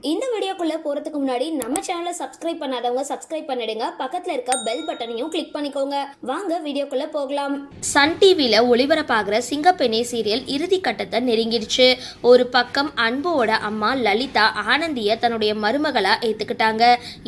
இந்த வீடியோக்குள்ளே போகிறதுக்கு முன்னாடி நம்ம சேனலை சப்ஸ்கிரைப் பண்ணாதவங்க சப்ஸ்கிரைப் பண்ணிடுங்க. பக்கத்தில் இருக்க பெல் பட்டனையும் கிளிக் பண்ணிக்கோங்க. வாங்க வீடியோக்குள்ளே போகலாம். சன் டிவியில் ஒளிபரப்பாகிற சிங்கப்பெண்ணே சீரியல் இறுதி கட்டத்தை நெருங்கிடுச்சு. ஒரு பக்கம் அன்போட அம்மா லலிதா ஆனந்திய தன்னுடைய மருமகளாக ஏற்றுக்கிட்டாங்க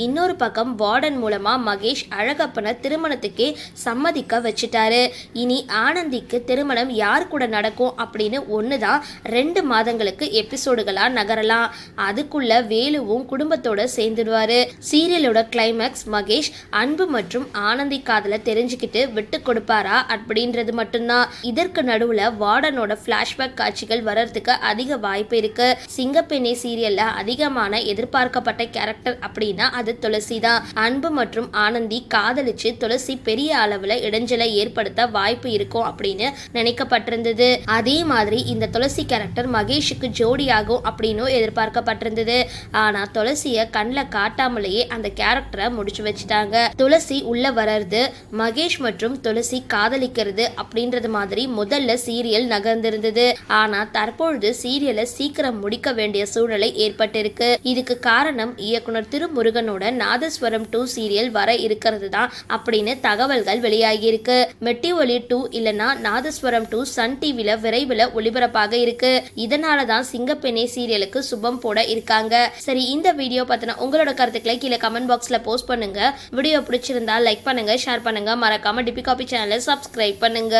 இன்னொரு பக்கம் வார்டன் மூலமாக மகேஷ் அழகப்பனை திருமணத்துக்கே சம்மதிக்க வச்சுட்டாரு. இனி ஆனந்திக்கு திருமணம் யார் கூட நடக்கும் அப்படின்னு ஒன்று தான் ரெண்டு மாதங்களுக்கு எபிசோடுகளாக நகரலாம். அதுக்குள்ள வேலுவும் குடும்பத்தோட சேர்ந்துடுவாரு. சீரியலோட கிளைமேக்ஸ் மகேஷ் அன்பு மற்றும் ஆனந்தி காதல தெரிஞ்சுக்கிட்டு விட்டு கொடுப்பாரா அப்படின்றது மட்டும்தான். இதற்கு நடுவுல வார்டனோட பிளாஷ்பேக் காட்சிகள் வர்றதுக்கு அதிக வாய்ப்பு இருக்கு. சிங்கப்பெண்ணே சீரியல்ல அதிகமான எதிர்பார்க்கப்பட்ட கேரக்டர் அப்படின்னா அது துளசி தான். அன்பு மற்றும் ஆனந்தி காதலிச்சு துளசி பெரிய அளவுல இடைஞ்சலை ஏற்படுத்த வாய்ப்பு இருக்கும் அப்படின்னு நினைக்கப்பட்டிருந்தது. அதே மாதிரி இந்த துளசி கேரக்டர் மகேஷுக்கு ஜோடியாகும் அப்படின்னும் எதிர்பார்க்கப்பட்டிருந்தது. ஆனா துளசிய கண்ணில் காட்டாமலேயே அந்த கேரக்டரை முடிச்சு வச்சுட்டாங்க. துளசி உள்ள வர்றது மகேஷ் மற்றும் துளசி காதலிக்கிறது அப்படின்றது மாதிரி முதல்ல சீரியல் நகர்ந்திருந்தது. ஆனா தற்பொழுது சீரியலை சீக்கிரம் முடிக்க வேண்டிய சூழ்நிலை ஏற்பட்டிருக்கு. இதுக்கு காரணம் இயக்குனர் திருமுருகனோட நாதஸ்வரம் டூ சீரியல் வர இருக்கிறது தான் அப்படின்னு தகவல்கள் வெளியாகி இருக்கு மெட்டி ஒலி டூ இல்லனா நாதஸ்வரம் டூ சன் டிவில விரைவில் ஒளிபரப்பாக இருக்கு. இதனால தான் சிங்கப்பெண்ணே சீரியலுக்கு சுபம் போட இருக்காங்க. சரி இந்த வீடியோ பற்றின உங்களோட கருத்துக்களை கீழே கமெண்ட் பாக்ஸ்ல போஸ்ட் பண்ணுங்க. வீடியோ பிடிச்சிருந்தா லைக் பண்ணுங்க ஷேர் பண்ணுங்க. மறக்காம டிபி காபி சேனலை சப்ஸ்கிரைப் பண்ணுங்க.